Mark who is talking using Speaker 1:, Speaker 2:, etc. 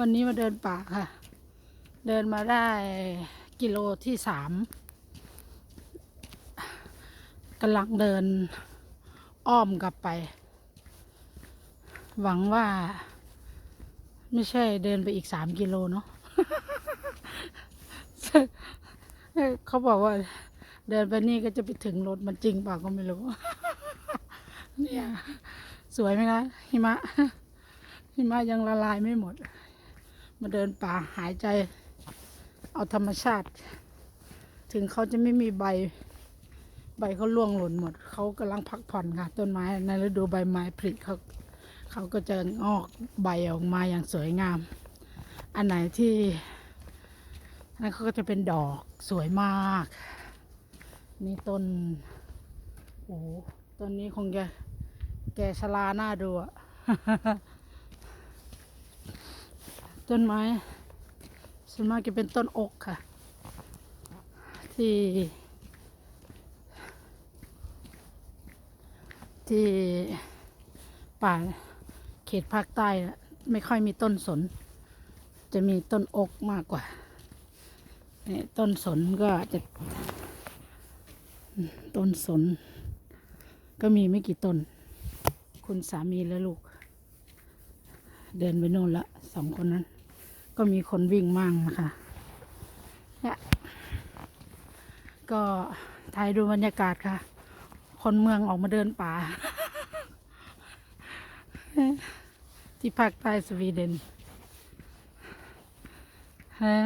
Speaker 1: วันนี้มาเดินป่าค่ะ เดินมาได้กิโลที่สามกำลังเดินอ้อมกลับไป หวังว่า ไม่ใช่เดินไปอีกสามกิโลเนาะเขาบอกว่า เดินไปนี่ก็จะไปถึงรถมันจริงเปล่าก็ไม่รู้ เนี่ย สวยไหมคะหิมะหิมะยังละลายไม่หมด มาเดินป่าหายใจ เอาธรรมชาติ ถึงเขาจะไม่มีใบ ใบเขาล่วงหล่นหมด เขากำลังพักผ่อนค่ะ ต้นไม้ในฤดูใบไม้ผลิเขาเขาก็จะงอกใบออกมาอย่างสวยงาม อันไหนที่นั่นเขาก็จะเป็นดอกสวยมาก นี่ต้นโอ้ต้นนี้คงจะแกชราหน้าดูอะ ต้นไม้ส่วนมากจะเป็นต้นอกค่ะ ที่ ที่ป่าเขตภาคใต้ไม่ค่อยมีต้นสน จะมีต้นอกมากกว่านี่ต้นสนก็จะ ต้นสน ก็มีไม่กี่ต้น คุณสามีและลูก เดินไปโน่นละสองคนนั้น ก็มีคนวิ่งมั่งนะคะเนี่ยก็ถ่ายดูบรรยากาศค่ะ คนเมืองออกมาเดินป่า ที่ภาคใต้สวีเดนฮะ